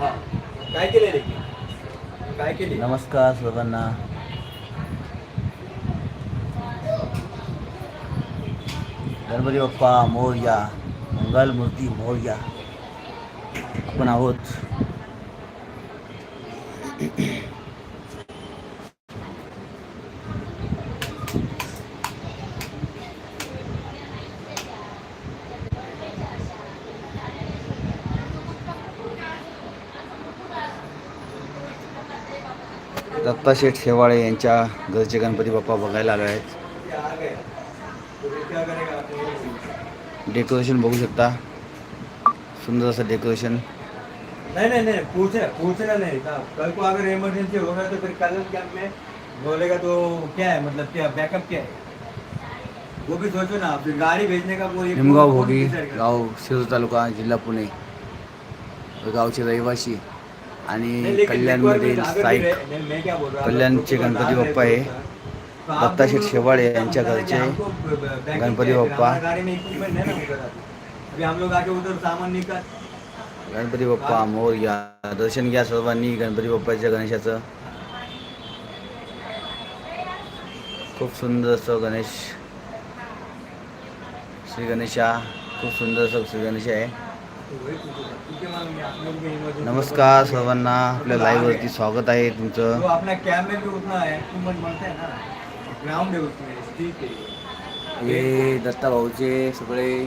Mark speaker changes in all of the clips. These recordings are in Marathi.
Speaker 1: हा. काय केले रे काय केले
Speaker 2: नमस्कार सर्वांना. गणपती बाप्पा मोर्या मंगल मूर्ती मोर्या. आपण आहोत. दत्ताशेठ शेवाळे यांच्या घरचे गणपती बाप्पा बघायला आलो आहेत.
Speaker 1: क्या?
Speaker 2: डेकोरेशन बघू शकता. सुंदर असं डेकोरेशन
Speaker 1: नहीं नहीं नहीं पूछे पूछना नहीं. था कल को अगर इमरजेंसी होगा तो फिर कल कैंप में बोलेगा तो क्या है? मतलब क्या बैकअप क्या है? वो भी सोचो ना फिर गाड़ी भेजने का
Speaker 2: निमगाव
Speaker 1: कौन
Speaker 2: भोगी
Speaker 1: decide
Speaker 2: गाव शिरूर तालुका जिल्हा पुणे गावचे रहिवासी. आणि कल्याणमधील
Speaker 1: हूँ,
Speaker 2: कल्याणचे गणपती बाप्पा हे
Speaker 1: आप
Speaker 2: दत्ताशेठ शेवाळे यांच्या घरचे गणपती बाप्पा. गणपती बाप्पा मोर या दर्शन घ्या सर्वांनी गणपती बाप्पाच्या गणेशाचं. खूप सुंदर असं गणेश श्री गणेशा खूप सुंदर असं श्री गणेश आहे. नमस्कार सर्वांना आपल्या लाईव्हवरती स्वागत आहे तुमचं.
Speaker 1: है हैं है है
Speaker 2: हे दत्ता भाऊचे सगळे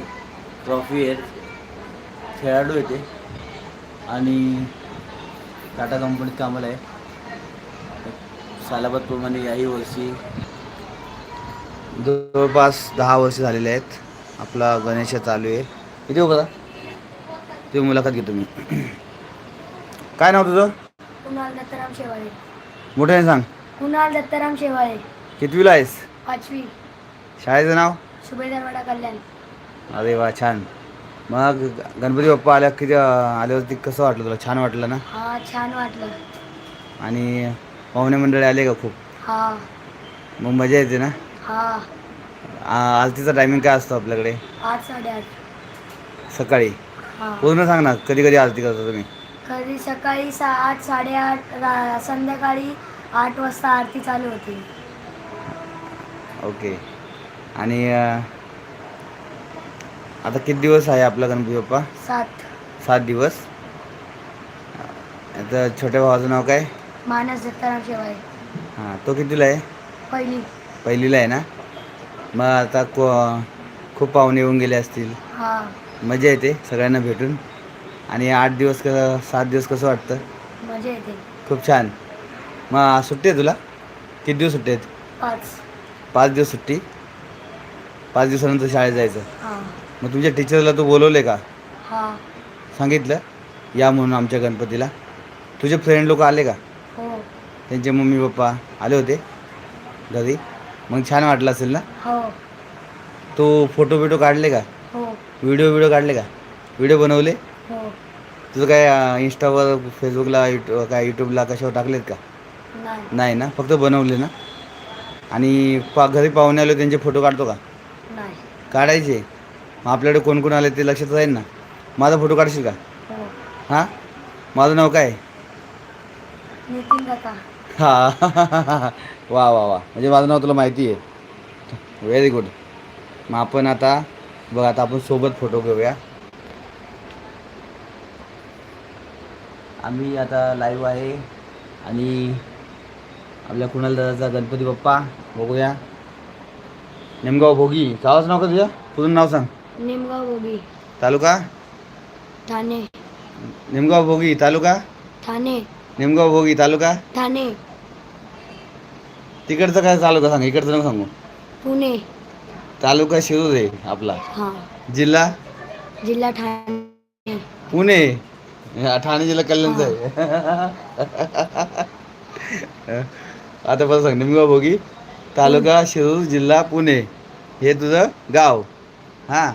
Speaker 2: ट्रॉफी आहेत. खेळाडू आहेत ते. आणि टाटा कंपनीत कामाला आहे. सालाबादप्रमाणे याही वर्षी. जवळपास दहा वर्ष झालेले आहेत. आपला गणेश चालू आहे. किती हो करा ते मुलाखत घेतो मी. काय नाव तुझं?
Speaker 3: कुणाल दत्ताराम शेवाळे.
Speaker 2: मोठ्याने सांग.
Speaker 3: कुणाल दत्ताराम शेवाळे.
Speaker 2: कितवीला आहेस?
Speaker 3: पाचवी.
Speaker 2: शाळेचं नाव?
Speaker 3: सुभेदारवाडा कल्याण.
Speaker 2: अरे वा छान. मग गणपती बाप्पा आल्या किती आल्यावरती कसं वाटलं तुला? छान वाटलं ना?
Speaker 3: हा छान वाटलं.
Speaker 2: आणि पाहुणे मंडळी आले का खूप?
Speaker 3: हा.
Speaker 2: मग मजा येते ना?
Speaker 3: हा.
Speaker 2: आ- आरतीचा टायमिंग काय असतो आपल्याकडे?
Speaker 3: आठ साडेआठ.
Speaker 2: सकाळी? पूर्ण सांग ना कधी कधी आरती करता तुम्ही?
Speaker 3: कधी सकाळी सा आठ साडेआठ रा संध्याकाळी आठ वाजता आरती चालू होती.
Speaker 2: ओके. आणि अं, आता किती दिवस आहे आपला गणपती बाप्पा?
Speaker 3: सात.
Speaker 2: सात दिवस. आता छोट्या भावाचं नाव काय?
Speaker 3: मानस दत्ताराम शेवाळे.
Speaker 2: हां तो कितीला आहे?
Speaker 3: पहिली.
Speaker 2: पहिलीला आहे ना? मग आता को खूप पाहुणे येऊन गेले असतील.
Speaker 3: हा.
Speaker 2: मजा येते सगळ्यांना भेटून. आणि आठ दिवस क सात दिवस कसं वाटतं?
Speaker 3: मजा येते.
Speaker 2: खूप छान. मग सुट्टी आहे तुला? किती दिवस सुट्टी आहेत?
Speaker 3: पाच.
Speaker 2: पाच दिवस सुट्टी? पाच दिवसानंतर शाळेत जायचं.
Speaker 3: हा.
Speaker 2: मग तुमच्या टीचरला तू बोलवले का?
Speaker 3: हा.
Speaker 2: सांगितलं? या म्हणून आमच्या गणपतीला. तुझे फ्रेंड लोक आले का?
Speaker 3: हो.
Speaker 2: त्यांचे मम्मी पप्पा आले होते घरी. मग छान वाटलं असेल ना?
Speaker 3: हो.
Speaker 2: तू फोटो बिटो काढले का?
Speaker 3: हो
Speaker 2: व्हिडिओ व्हिडिओ काढले का? व्हिडिओ बनवले?
Speaker 3: हो.
Speaker 2: तुझं काय इंस्टावर फेसबुकला युट्यू काय यूट्यूबला कशावर टाकलेत का?
Speaker 3: नाही.
Speaker 2: नाही ना? फक्त बनवले ना? आणि पा घरी पाहुणे आले त्यांचे फोटो काढतो का?
Speaker 3: नाही.
Speaker 2: काढायचे. मग आपल्याकडे कोण कोण आले ते लक्षात राहील ना? माझा फोटो काढशील का?
Speaker 3: हो.
Speaker 2: हां? माझं नाव काय?
Speaker 3: नितीन
Speaker 2: हा. वा वा वा. म्हणजे माझं नाव तुला माहिती आहे. व्हेरी गुड मग आपण आता बघ आता आपण सोबत फोटो घेऊया. आम्ही आता लाईव्ह आहे आणि आपल्या कुणाल दादाचा गणपती बाप्पा बघूया. नेमगाव भोगी गावाचं नाव का तुझं? पूर्ण नाव सांग.
Speaker 3: निमगाव बोगी
Speaker 2: तालुका?
Speaker 3: ठाणे.
Speaker 2: निमगाव भोगी तालुका?
Speaker 3: ठाणे.
Speaker 2: निमगाव भोगी तालुका?
Speaker 3: ठाणे.
Speaker 2: तिकडचं काय तालुका सांग इकडचं नको सांगू.
Speaker 3: पुणे.
Speaker 2: तालुका शिरूर आहे आपला.
Speaker 3: हा.
Speaker 2: जिल्हा?
Speaker 3: जिल्हा ठाणे.
Speaker 2: पुणे. हा, ठाणे जिल्हा कल्याणचा आहे. आता परत सांग निमगाव भोगी तालुका शिरूर जिल्हा पुणे. हे तुझं गाव. हां.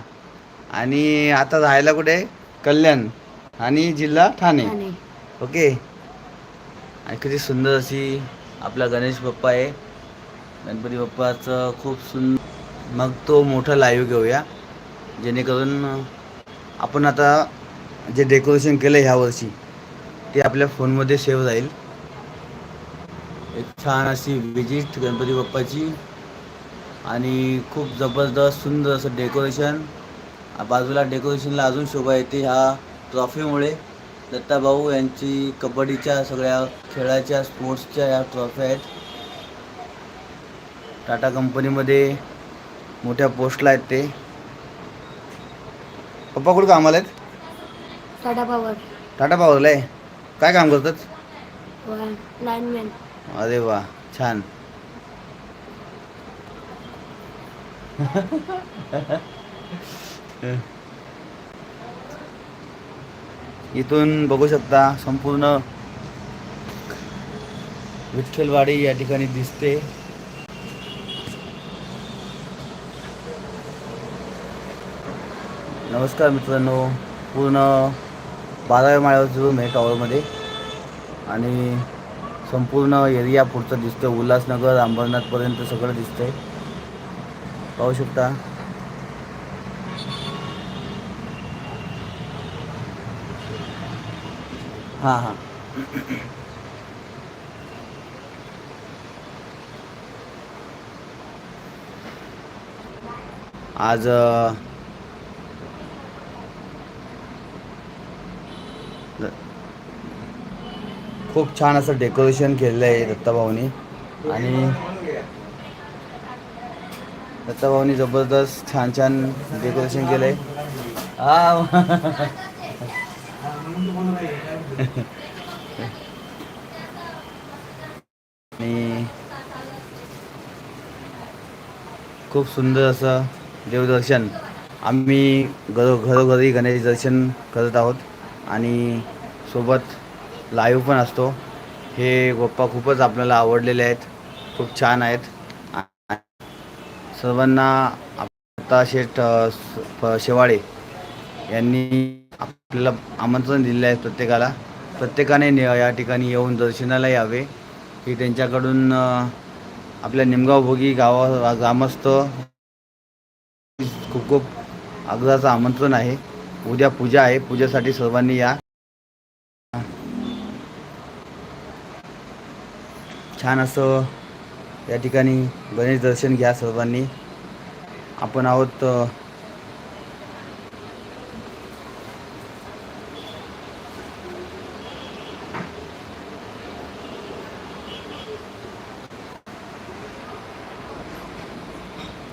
Speaker 2: आणि आता राहायला कुठे? कल्याण. आणि जिल्हा ठाणे.
Speaker 3: ठाणे.
Speaker 2: ओके. आणि किती सुंदर अशी आपला गणेश बाप्पा आहे. गणपती बाप्पाचं खूप सुंद मग तो मोठा लाईव्ह घेऊया. जेणेकरून आपण आता जे डेकोरेशन केलं ह्या वर्षी ते आपल्या फोनमध्ये सेव्ह राहील एक छान अशी विजिट गणपती बाप्पाची आणि खूप जबरदस्त सुंदर असं डेकोरेशन बाजूला डेकोरेशनला अजून शोभा येते ह्या ट्रॉफीमुळे दत्ताभाऊ यांची कबड्डीच्या सगळ्या खेळाच्या स्पोर्ट्सच्या या ट्रॉफी आहेत. टाटा कंपनीमध्ये मोठ्या पोस्टला आहेत ते. पप्पा कुठं कामाला आहेत?
Speaker 3: टाटा पॉवर.
Speaker 2: टाटा पॉवरला आहे? काय काम करतात?
Speaker 3: लाईनमॅन.
Speaker 2: अरे वा छान. इथून बघू शकता संपूर्ण विठ्ठलवाडी या ठिकाणी दिसते. नमस्कार मित्रांनो पूर्ण बाराव्या माळ्यावरचं रूम आहे टॉवरमध्ये आणि संपूर्ण एरिया पुढचं दिसतं उल्हासनगर अंबरनाथपर्यंत सगळं दिसतंय. पाहू शकता. हां हां. आज खूप छान असं डेकोरेशन केलेलं आहे दत्ताभाऊनी. आणि दत्ताभाऊनी जबरदस्त छान छान डेकोरेशन केलं आहे आणि खूप सुंदर असं देवदर्शन. आम्ही घरो घरोघरी गणेश दर्शन करत आहोत. आणि सोबत लाईव्ह पण असतो. हे गप्पा खूपच आपल्याला आवडलेले आहेत. खूप छान आहेत. सर्वांना आता शेठ स- प- शेवाळे यांनी आपल्याला आमंत्रण दिलेलं आहे प्रत्येकाला. प्रत्येकाने या ठिकाणी येऊन दर्शनाला यावे. ही त्यांच्याकडून आपल्या निमगाव भोगी गावा ग्रामस्थ खूप खूप आग्रहाचं आमंत्रण आहे. उद्या पूजा आहे. पूजेसाठी सर्वांनी या. छान असं या ठिकाणी गणेश दर्शन घ्या सर्वांनी. आपण आहोत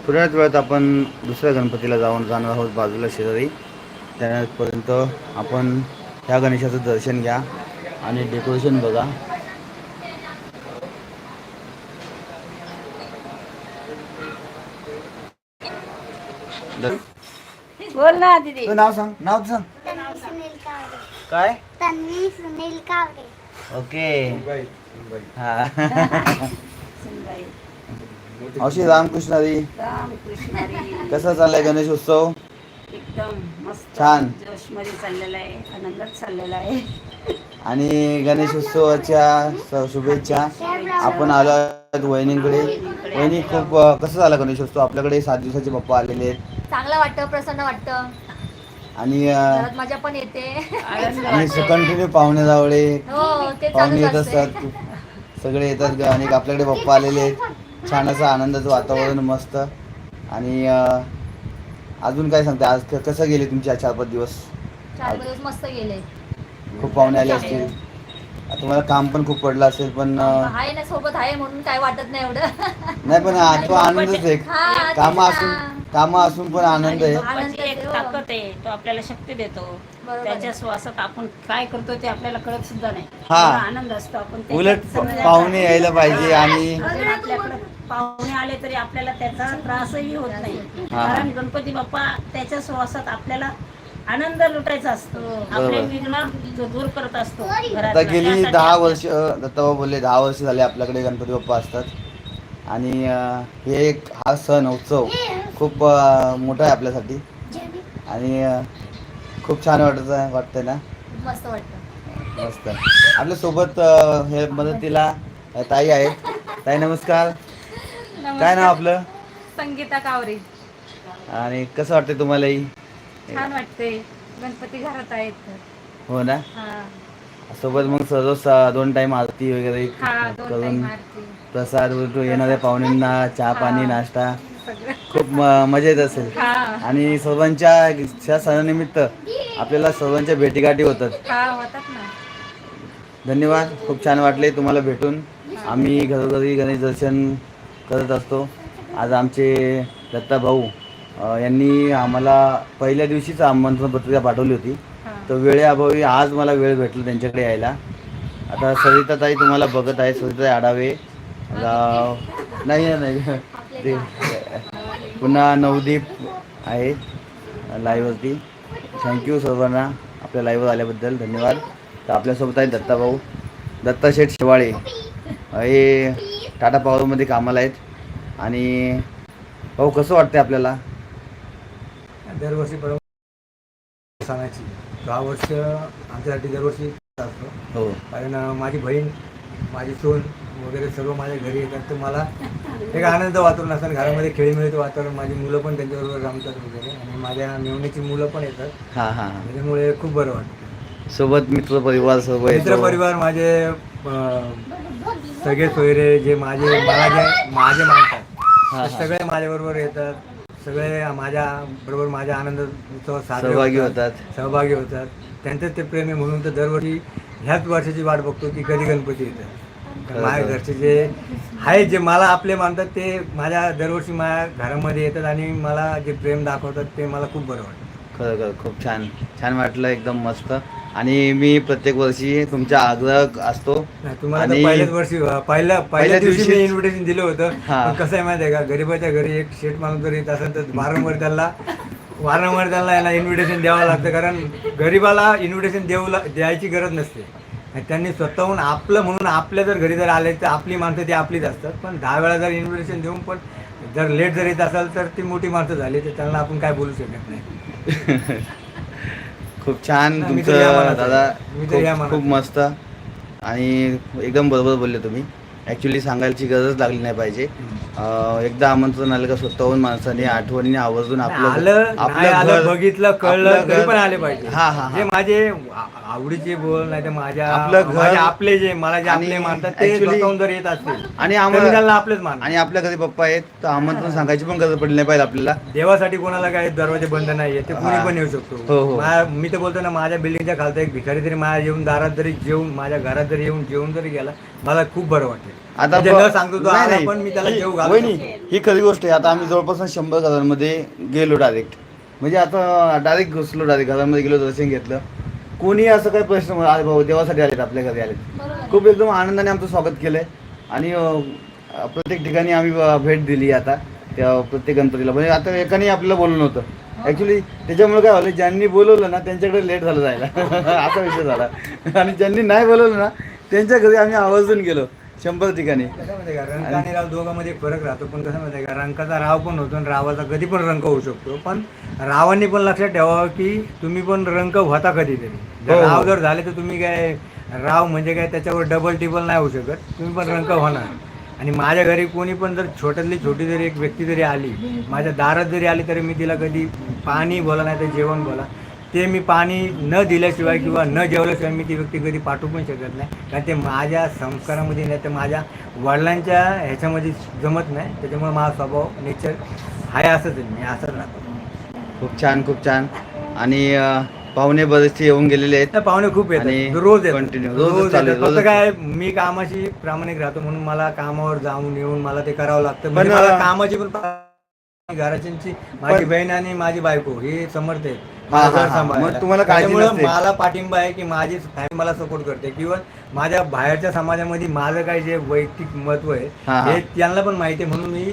Speaker 2: थोड्याच वेळात आपण दुसऱ्या गणपतीला जाऊन जाणार आहोत बाजूला शेजारी. त्यापर्यंत आपण ह्या गणेशाचं दर्शन घ्या आणि डेकोरेशन बघा. द-
Speaker 4: बोल ना दीदी.
Speaker 2: तुझं नाव सांग. नाव तर सांग.
Speaker 3: तन्वी सुनील कावरे
Speaker 2: काय?
Speaker 3: तन्वी सुनील कावरे
Speaker 2: ओके. हा.
Speaker 4: सुनबाई
Speaker 2: रामकृष्ण हरी
Speaker 4: रामकृष्ण हरी
Speaker 2: कसा चाललाय गणेश उत्सव?
Speaker 4: एकदम मस्त.
Speaker 2: छान.
Speaker 4: जोशमध्ये चाललेला आहे आनंदात चाललेला आहे.
Speaker 2: आणि गणेश उत्सवाच्या स- शुभेच्छा. आपण आलो आहोत वहिनींकडे. वहिनी खूप अ, कसं झालं गणेशोत्सव आपल्याकडे सात दिवसाचे पप्पा आलेले आहेत.
Speaker 5: चांगलं वाटतं प्रसन्न वाटतं.
Speaker 2: आणि अ,
Speaker 5: घरात मजा पण येते.
Speaker 2: आणि. कंटिन्यू पाहुणे जावळे.
Speaker 5: हो ते
Speaker 2: पाहुणे येत
Speaker 5: असते
Speaker 2: असतात सगळे येतात ग- आणि आपल्याकडे पप्पा आलेले आहेत. छान असं आनंदाचं वातावरण मस्त. आणि अ, अजून काय सांगते आज क- कसं गेले तुमचे चार पाच दिवस?
Speaker 5: चार दिवस मस्त गेले.
Speaker 2: खूप पाहुणे आले असतील. तुम्हाला काम पण खूप पडलं असेल पण अ,
Speaker 5: आहे ना सोबत आहे म्हणून काय वाटत नाही एवढं
Speaker 2: नाही पण हा तो आनंदच आहे
Speaker 5: हा, तेच
Speaker 2: कामं
Speaker 5: ना.
Speaker 2: असून कामं असून पण आनंद आहे
Speaker 4: बाप्पाची
Speaker 5: आनंद
Speaker 4: एक
Speaker 5: येतो.
Speaker 4: ताकद आहे तो आपल्याला शक्ती देतो
Speaker 5: बरोबर
Speaker 4: त्याच्या. श्वासात आपण काय करतो ते आपल्याला कळत सुद्धा नाही
Speaker 2: हा.
Speaker 4: एवढा आनंद असतो आपण त्याच्यात
Speaker 2: उलट
Speaker 4: समजा-
Speaker 2: पाहुणे यायला पाहिजे आणि
Speaker 4: आपल्याकडे पाहुणे आले तरी आपल्याला त्याचा त्रासही होत नाही
Speaker 2: हा.
Speaker 4: कारण गणपती बाप्पा त्याच्या श्वासात आपल्याला आनंद लुटायचा असतो. आपले
Speaker 2: बरोबर.
Speaker 4: विघ्न दूर करत असतो
Speaker 2: आता
Speaker 4: घरातला.
Speaker 2: गेली
Speaker 4: त्यासाठी
Speaker 2: दहा वर्ष दत्ताबा बोलले दहा वर्ष झाले आपल्याकडे गणपती बाप्पा असतात. आणि अं, हे एक हा सण उत्सव खूप अं, मोठा आहे आपल्यासाठी. आणि अं, खूप छान वाटत आहे वाटतंय ना?
Speaker 5: मस्त वाटतं.
Speaker 2: मस्त. आपल्यासोबत अं, हे मदतीला अं, ताई आहेत. ताई नमस्कार. काय नाव आपलं?
Speaker 5: संगीता कावरे.
Speaker 2: आणि कसं वाटतंय तुम्हालाही?
Speaker 5: छान वाटते गणपती घरात आहेत
Speaker 2: हो ना?
Speaker 5: हा.
Speaker 2: सोबत मग सर्व दोन टाइम आरती वगैरे
Speaker 4: हा दोन
Speaker 2: करून प्रसाद येणाऱ्या पाहुण्यांना चहा पाणी. नाश्ता. खूप म- मजा येत असेल.
Speaker 4: हा.
Speaker 2: आणि सर्वांच्या ह्या सणानिमित्त आपल्याला सर्वांच्या भेटीगाठी होतात. धन्यवाद. खूप छान वाटले तुम्हाला भेटून. आम्ही घरोघरी गणेश दर्शन करत असतो. आज आमचे दत्ता भाऊ यांनी आम्हाला पहिल्या दिवशीच आमंत्रण पत्रिका पाठवली होती. तर वेळेअभावी आज मला वेळ भेटला त्यांच्याकडे यायला. आता सरिताताई तुम्हाला बघत आहे. सरिताताई आडावे. गाव नाही नाही ते पुन्हा नवदीप आहे लाईव्हवरती थँक्यू सर्वांना. आपल्या लाईव्हवर आल्याबद्दल धन्यवाद. तर आपल्यासोबत आहे दत्ता भाऊ. दत्ता शेठ शेवाळे. हे टाटा पॉवरमध्ये कामाला आहेत. आणि भाऊ कसं वाटतं आपल्याला?
Speaker 1: दरवर्षी परंपरा सणाची दहा वर्ष आमच्यासाठी दरवर्षी असतो.
Speaker 2: हो.
Speaker 1: कारण माझी बहीण माझी सून वगैरे सर्व माझ्या घरी येतात. तर मला एक आनंद वातावरण असतं. घरामध्ये खेळीमेळीचं वातावरण माझी मुलं पण त्यांच्याबरोबर रमतात वगैरे. आणि माझ्या मेवणीची मुलं पण येतात.
Speaker 2: हां हां हां.
Speaker 1: त्याच्यामुळे खूप बरं वाटतं.
Speaker 2: सोबत मित्र परिवार सर्व येतो.
Speaker 1: मित्र परिवार माझे अं, सगळे सोयरे जे माझे मला जे माझे मानतात.
Speaker 2: हा,
Speaker 1: ते
Speaker 2: हा.
Speaker 1: सगळे माझ्याबरोबर येतात. सगळे माझ्या बरोबर माझ्या आनंद उत्सवात साजरे
Speaker 2: सहभागी होतात.
Speaker 1: सहभागी होतात. त्यांचंच ते प्रेम आहे म्हणून तर दरवर्षी ह्याच वर्षाची वाट बघतो की कधी गणपती येतात माझ्या. घरचे जे आहेत जे मला आपले मानतात ते माझ्या दरवर्षी माझ्या घरामध्ये येतात आणि मला जे प्रेम दाखवतात ते मला खूप बरं वाटतं.
Speaker 2: खरं खरं. खूप छान. छान वाटलं. एकदम मस्त. आणि मी प्रत्येक वर्षी तुमचा आग्रह असतो.
Speaker 1: तुम्हाला तर
Speaker 2: आणि-
Speaker 1: पहिल्याच वर्षी पहिल्या
Speaker 2: पहिल्या
Speaker 1: पहिल्या दिवशी मी
Speaker 2: दिवशीच-
Speaker 1: इन्व्हिटेशन दिलं होतं.
Speaker 2: हा.
Speaker 1: पण कसं आहे माहिती आहे का गरीबाच्या घरी एक शेट माणूस जर येत असेल तर वारंवार त्याला वारंवार त्याला याला इन्व्हिटेशन द्यावं लागतं. कारण गरीबाला इन्व्हिटेशन देऊ ला- द्यायची गरज नसते. आणि त्यांनी स्वतःहून आपलं म्हणून आपल्या जर घरी जर आले तर आपली माणसं ती आपलीच असतात. पण दहा वेळा जर इन्व्हिटेशन देऊन पण जर लेट जर येत असेल तर ती मोठी माणसं झाली तर त्यांना आपण काय बोलू शकत नाही.
Speaker 2: खूप छान तुमचं. दादा खूप मस्त. आणि एकदम बरोबर बोलले तुम्ही. ॲक्च्युली सांगायची गरज लागली नाही पाहिजे. एकदा आमंत्रण आलं का स्वतःहून माणसाने आठवणीने आवर्जून आपलं
Speaker 1: आलं बघितलं कळलं
Speaker 2: आपलं
Speaker 1: तरी
Speaker 2: घर-
Speaker 1: पण आले पाहिजे.
Speaker 2: हा हा हा.
Speaker 1: माझे आवडीचे बोल नाही तर माझ्या
Speaker 2: आपलं घर-
Speaker 1: आपले जे मला जे आपले मानतात ते जर येत असतील
Speaker 2: आणि
Speaker 1: तर
Speaker 2: आम्हाला
Speaker 1: आपलेच मान
Speaker 2: आणि आपल्या घरी पप्पा आहेत तर आमंत्रण सांगायची पण गरज पडली नाही पाहिजे आपल्याला.
Speaker 1: देवासाठी कोणाला काय दरवाजे बंद नाहीये ते कुणी
Speaker 2: हा.
Speaker 1: पण येऊ
Speaker 2: हो,
Speaker 1: शकतो.
Speaker 2: हो.
Speaker 1: मा- मी तर बोलतो ना माझ्या बिल्डिंगच्या खालचा एक भिकारी जरी माझ्या येऊन दारात जरी जेवून माझ्या घरात जरी येऊन जेवून जरी गेला मला खूप बरं वाटेल.
Speaker 2: आता
Speaker 1: म्हणजे न सांगतो तो
Speaker 2: नाही,
Speaker 1: आला
Speaker 2: नाही.
Speaker 1: पण मी त्याला जेव
Speaker 2: वहिनी. ही खरी गोष्ट आहे. आता आम्ही जवळपास शंभर घरांमध्ये गेलो डायरेक्ट म्हणजे आता डायरेक्ट घुसलो डायरेक्ट घरामध्ये गेलो दर्शन घेतलं. कोणी असं काही प्रश्न म्हणा, अरे भाऊ देवासाठी आलेत आपल्या घरी आलेत. खूप एकदम आनंदाने आमचं स्वागत केलंय. आणि अं, प्रत्येक ठिकाणी आम्ही अं, भेट दिली आता त्या प्रत्येक गणपतीला. म्हणजे आता एकाने आपल्याला बोललं नव्हतं. ऍक्च्युली त्याच्यामुळे काय झालं ज्यांनी बोलवलं ना त्यांच्याकडे लेट झालं जायला. असा विषय झाला. आणि ज्यांनी नाही बोलवलं ना त्यांच्या घरी आम्ही आवर्जून गेलो. शंभर ठिकाणी.
Speaker 1: कसं का? रंक आणि राव दोघांमध्ये एक फरक राहतो. पण कसं माहितीये का? रंकाचा राव पण होतो आणि रावाचा कधी पण रंक होऊ शकतो. पण रावांनी पण लक्षात ठेवावं की तुम्ही पण रंक होता कधीतरी
Speaker 2: हो,
Speaker 1: जर
Speaker 2: हो.
Speaker 1: राव जर झाले तर तुम्ही काय राव म्हणजे काय त्याच्यावर डबल टिबल नाही होऊ शकत. तुम्ही पण रंक होणार. आणि माझ्या घरी कोणी पण जर छोट्यातली छोटी जरी एक व्यक्ती जरी आली माझ्या दारात जरी आली तरी मी तिला कधी पाणी बोला नाही तर जेवण बोला. ते मी पाणी न दिल्याशिवाय किंवा न जेवल्याशिवाय मी ती व्यक्ती कधी पाठवू पण शकत नाही. कारण ते माझ्या संस्कारामध्ये नाही तर माझ्या वडिलांच्या ह्याच्यामध्ये जमत नाही. त्याच्यामुळे माझा स्वभाव नेचर आहे असंच मी असंच राहतो.
Speaker 2: खूप छान खूप छान. आणि पाहुणे बरेचसे येऊन गेलेले आहेत.
Speaker 1: पाहुणे खूप येतात. रोज
Speaker 2: रोजच
Speaker 1: रोज फक्त. काय मी कामाशी प्रामाणिक राहतो. म्हणून मला कामावर जाऊन येऊन मला ते करावं लागतं. म्हणजे
Speaker 2: पण,
Speaker 1: मला
Speaker 2: अं,
Speaker 1: कामाची पण घराच्यांची माझी बहीण आणि माझी बायको हे समर्थ आहेत.
Speaker 2: हा, हा, हा. मग तुम्हाला काळजी
Speaker 1: त्याच्यामुळं
Speaker 2: नसते.
Speaker 1: मला पाठिंबा आहे की माझी फॅमिली मला सपोर्ट करते. किंवा माझ्या बाहेरच्या समाजामध्ये माझं काय जे वैयक्तिक महत्त्व आहे
Speaker 2: हा,
Speaker 1: त्यांना पण माहिती आहे. म्हणून मी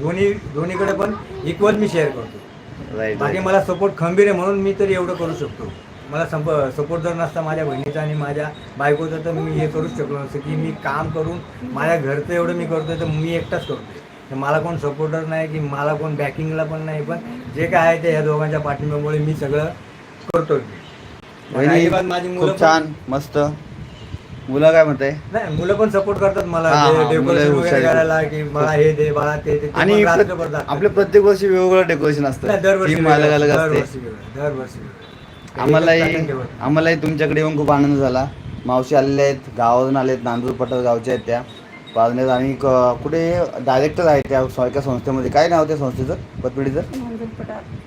Speaker 1: दोन्ही दोन्हीकडे पण इक्वल मी शेअर करतो.
Speaker 2: राईट
Speaker 1: बाकी मला सपोर्ट खंबीर आहे म्हणून मी तरी एवढं करू शकतो. मला संप सपोर्ट जर नसता माझ्या बहिणीचा आणि माझ्या बायकोचा तर मी हे करूच शकलो नसतं की मी काम करून माझ्या घरचं एवढं मी करतोय तर मी एकटाच करतोय. तर मला कोण सपोर्टर नाही की मला कोण बॅकिंगला पण नाही पण जे काय आहे ते ह्या दोघांच्या पाठिंब्यामुळे मी सगळं अजिबात माझी मुलं
Speaker 2: खूप छान मस्त. मुलं काय म्हणताय?
Speaker 1: नाही मुलं पण सपोर्ट करतात मला.
Speaker 2: हा, हा,
Speaker 1: डेकोरेशन वगैरे. करायला की मला हे दे मला ते दे ते
Speaker 2: आणि
Speaker 1: पण जागतात.
Speaker 2: आपल्या प्रत्येक वर्षी वेगवेगळं डेकोरेशन
Speaker 1: नाही,
Speaker 2: असतं
Speaker 1: दरवर्षी
Speaker 2: थीम अलग अलग
Speaker 1: वेगळं,
Speaker 2: असते.
Speaker 1: दरवर्षी वेगळं, दरवर्षी वेगळं.
Speaker 2: आम्हालाही
Speaker 1: pattern ठेवत.
Speaker 2: आम्हालाही तुमच्याकडे येऊन खूप आनंद झाला. मावशी आलेल्या आहेत गावावरून आले आहेत नांदूर पठार गावच्या आहेत त्या. पाजण्यात आणि क- कुठे डायरेक्टर आहेत त्या स- एका संस्थेमध्ये? काय नाव त्या संस्थेचं? पतपिढीचं?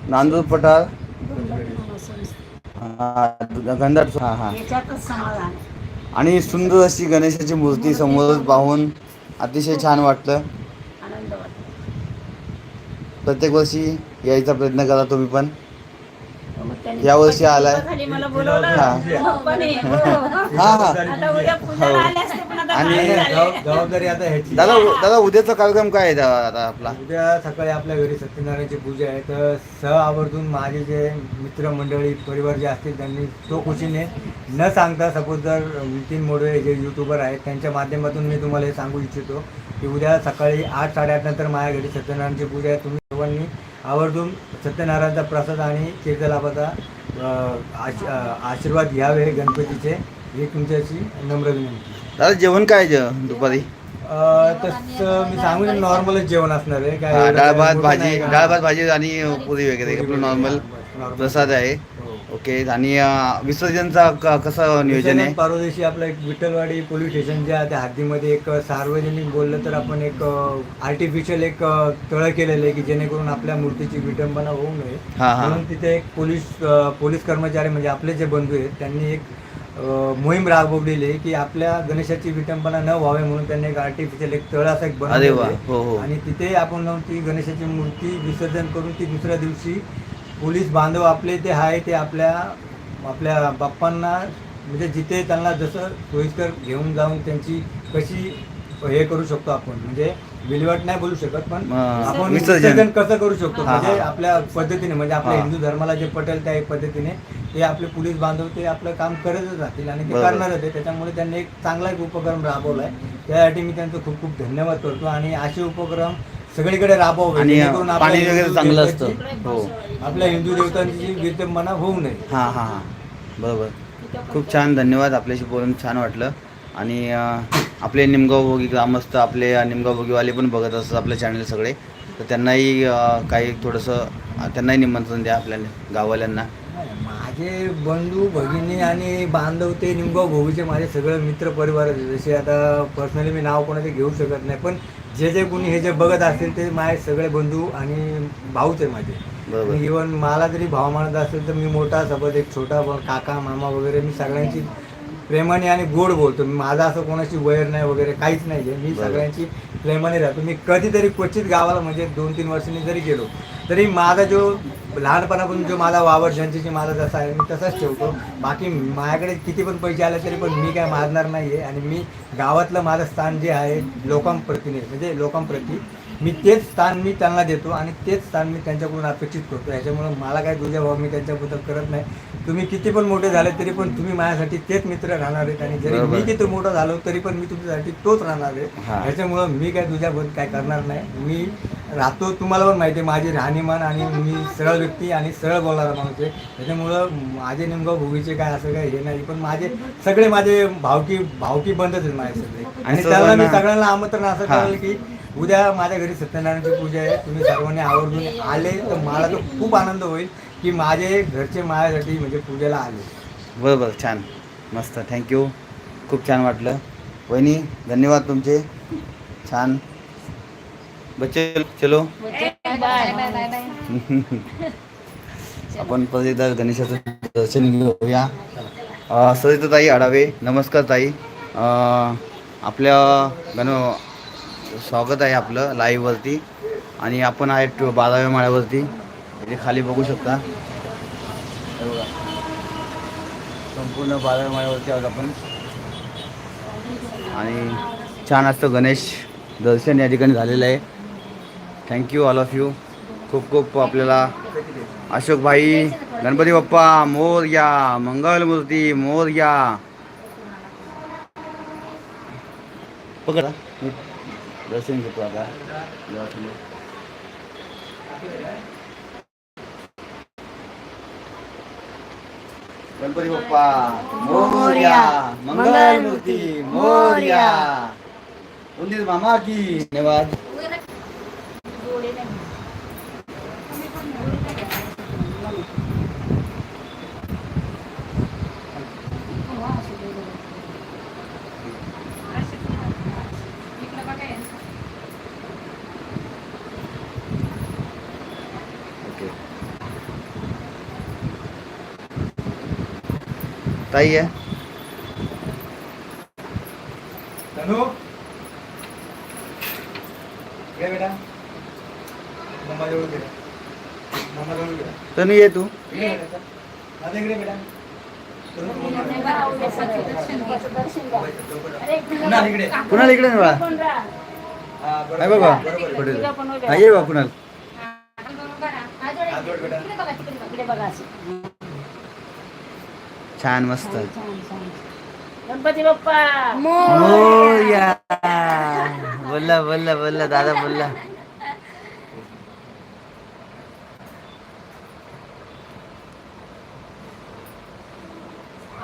Speaker 2: नांदूर पठार.
Speaker 4: संस्था.
Speaker 2: हा, हां हां
Speaker 4: याच्यातच समाधान.
Speaker 2: आणि सुंदर अशी गणेशाची मूर्ती समोरच पाहून अतिशय छान वाटलं.
Speaker 4: आनंद वाटतो.
Speaker 2: प्रत्येक वर्षी यायचा प्रयत्न करा तुम्ही पण.
Speaker 4: त्यांनी
Speaker 2: यावर्षी आलाय.
Speaker 4: खाली मला बोलवलं.
Speaker 2: हा.
Speaker 4: हे, हो.
Speaker 2: हा. हा. आणि- दादा दादा उद्याचा कार्यक्रम काय आहे दा- आता आपला?
Speaker 1: उद्या सकाळी आपल्या घरी सत्यनारायणची पूजा आहे. तर सह आवर्जून माझे जे मित्रमंडळी परिवार जे असतील त्यांनी तो खुशीने न सांगता सपोज जर नितीन मोडवे जे युट्यूबर आहेत त्यांच्या माध्यमातून मी तुम्हाला हे सांगू इच्छितो की उद्या सकाळी आठ साडेआठ नंतर माझ्या घरी सत्यनारायणची पूजा आहे. तुम्ही सर्वांनी आवर्जून सत्यनारायणचा प्रसाद आणि तीर्थलाभाचा आश- आशीर्वाद घ्यावे गणपतीचे ही तुमच्याशी नम्र विनंती
Speaker 2: दादा जेवण काय आहे जे- दुपारी
Speaker 1: अं, तसं मी सांगून नॉर्मलच जेवण असणार आहे काय
Speaker 2: डाळ भात भाजी? डाळ भात भाजी आणि पुरी वगैरे आपलं नॉर्मल. प्रसाद आहे
Speaker 1: हो.
Speaker 2: ओके आणि विसर्जनचा क- कसं नियोजन आहे
Speaker 1: पारोदेशी आपलं एक विठ्ठलवाडी पोलीस स्टेशन जे आहे त्या हद्दीमध्ये एक सार्वजनिक बोललं तर आपण एक आर्टिफिशियल एक अ, तळ केलेलं आहे की जेणेकरून आपल्या मूर्तीची विटंबना होऊ नये
Speaker 2: हा, हा.
Speaker 1: म्हणून तिथे एक पोलीस अ, पोलीस कर्मचारी म्हणजे आपले जे बंधू आहेत त्यांनी एक अ, मोहीम राबवलेली आहे की आपल्या गणेशाची विटंबना न व्हावे म्हणून त्यांनी एक आर्टिफिशियल एक तळ असं एक
Speaker 2: अरे
Speaker 1: बनवलेलं
Speaker 2: वा
Speaker 1: आहे.
Speaker 2: हो हो
Speaker 1: आणि तिथे आपण जाऊन ती गणेशाची मूर्ती विसर्जन करून ती दुसऱ्या दिवशी पोलीस बांधव आपले ते आहे ते आपल्या आपल्या बाप्पांना म्हणजे जिथे त्यांना जसं सोयीस्कर घेऊन जाऊन त्यांची कशी हे करू शकतो आपण म्हणजे विल्हेवाट नाही बोलू शकत पण आपण
Speaker 2: विसर्जन.
Speaker 1: कसं करू शकतो म्हणजे. आपल्या पद्धतीने म्हणजे आपल्या. हिंदू धर्माला जे पटेल त्या पद्धतीने ते आपले पोलीस बांधव ते आपलं काम करतच राहतील आणि ते. करणारच आहे त्याच्यामुळे त्यांनी एक चांगला एक उपक्रम राबवला आहे त्यासाठी मी त्यांचं खूप खूप धन्यवाद करतो आणि असे उपक्रम सगळीकडे राबवावे
Speaker 2: आणि
Speaker 1: जेणेकरून आपल्या
Speaker 2: पाणी वगैरे
Speaker 1: हिंदू
Speaker 2: चांगलं
Speaker 1: देवतांची-
Speaker 2: असतं. हो.
Speaker 1: आपल्या हिंदू देवतांची विटंबना होऊ नये.
Speaker 2: हां हां हां. बरोबर. खूप छान. धन्यवाद. आपल्याशी बोलून छान वाटलं. आणि अं, आपले निमगाव भोगी ग्रामस्थ आपले अं, निमगाव भोगीवाले पण बघत असतात आपले चॅनल सगळे. तर त्यांनाही अं, काही थोडंसं अं, त्यांनाही निमंत्रण द्या आपल्या गाववाल्यांना.
Speaker 1: माझे बंधू भगिनी आणि बांधव ते निमगाव भोगीचे माझे सगळे मित्र परिवार. जसे आता पर्सनली मी नाव कोणाचे घेऊ शकत नाही पण जे जे कोणी हे जे बघत असतील ते माझे सगळे बंधू आणि भाऊच आहे माझे
Speaker 2: बरोबर.
Speaker 1: इव्हन मला जरी भाव मानत असेल तर मी मोठा सोबत एक छोटा ब- काका मामा वगैरे मी सगळ्यांची प्रेमाने आणि गोड बोलतो माझा असं कोणाची वैर नाही वगैरे काहीच नाही आहे मी
Speaker 2: बरोबर.
Speaker 1: सगळ्यांची प्रेमाने राहतो मी कधीतरी क्वचित गावाला म्हणजे दोन तीन वर्षांनी जरी गेलो तरी माझा जो लहानपणापासून जो माझा वावर जनतेची माझा जसा आहे मी तसाच ठेवतो. बाकी माझ्याकडे किती पण पैसे आले तरी पण मी काय मारणार नाही आहे आणि मी गावातलं माझं स्थान जे आहे लोकांप्रतीने म्हणजे लोकांप्रती मी तेच स्थान मी त्यांना देतो आणि तेच स्थान मी त्यांच्याकडून अपेक्षित करतो याच्यामुळं मला काय तुझ्या भाव मी त्यांच्याबद्दल करत नाही तुम्ही किती पण मोठे झाले तरी पण तुम्ही माझ्यासाठी तेच मित्र राहणार आहेत आणि जरी. मी किती मोठा झालो तरी पण मी तुमच्यासाठी तोच राहणार. आहे याच्यामुळं मी काय तुझ्याबद्दल काय करणार नाही मी राहतो तुम्हाला पण माहिती आहे माझी राहणीमान आणि मी सरळ व्यक्ती आणि सरळ बोलणारा माणूस आहे त्याच्यामुळं माझे नेमकं भोगीचे काय असं काय हे नाही पण माझे सगळे माझे भावकी भावकी बंदच आहेत माझे सगळे आणि त्याला मी सगळ्यांना आमंत्रण असं. करेल की उद्या माझ्या घरी सत्यनारायणची पूजा आहे. तुम्ही सर्वांनी आवर्जून आले तर मला तर खूप आनंद होईल की माझे घरचे माझ्यासाठी म्हणजे पूजेला आले.
Speaker 2: बरोबर छान. मस्त. थँक्यू खूप छान वाटलं. वहिनी धन्यवाद तुमचे. छान. बच्चे चलो. आपण परत एकदा गणेशाचं दर्शन घेऊया. अं, सरिता ताई आढावे. नमस्कार ताई. आपल्या गण स्वागत आहे आपलं लाईव्हवरती आणि आपण आहे टू- बाराव्या माळ्यावरती. इथे खाली बघू शकता. बघा. संपूर्ण बाराव्या माळ्यावरती आहोत आपण. आणि छान असतं गणेश दर्शन या ठिकाणी झालेलं आहे. थँक्यू ऑल ऑफ यू खूप खूप आपल्याला अशोक भाई गणपती बाप्पा मोर या मंगलमूर्ती मोर या. पकडा दर्शन घेतो आता देवासमोर. गणपती बाप्पा मोरया मंगलमूर्ती मोर्या उंदीर मामा की धन्यवाद ताई आहे
Speaker 1: तनु? ये बेटा। मम्मा जवळ घे मम्मा जवळ घे
Speaker 2: तनु ये तू.
Speaker 1: माझ्या इकडे बेटा. कुणाल इकडे
Speaker 2: कुणाल ना बाळा?
Speaker 1: हा,
Speaker 2: बाबा। हा ये बा कुणाल
Speaker 1: हात जोड बेटा
Speaker 4: इकडे बघा असं.
Speaker 2: छान मस्त.
Speaker 4: गणपती बाप्पा!
Speaker 2: मोरया! बोलला बोलला बोलला दादा बोलला.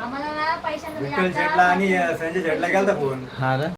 Speaker 5: आम्हाला ना पैशांमध्ये
Speaker 1: विठ्ठल शेटला आणि संजय शेटला गेलता फोन.
Speaker 2: हा रे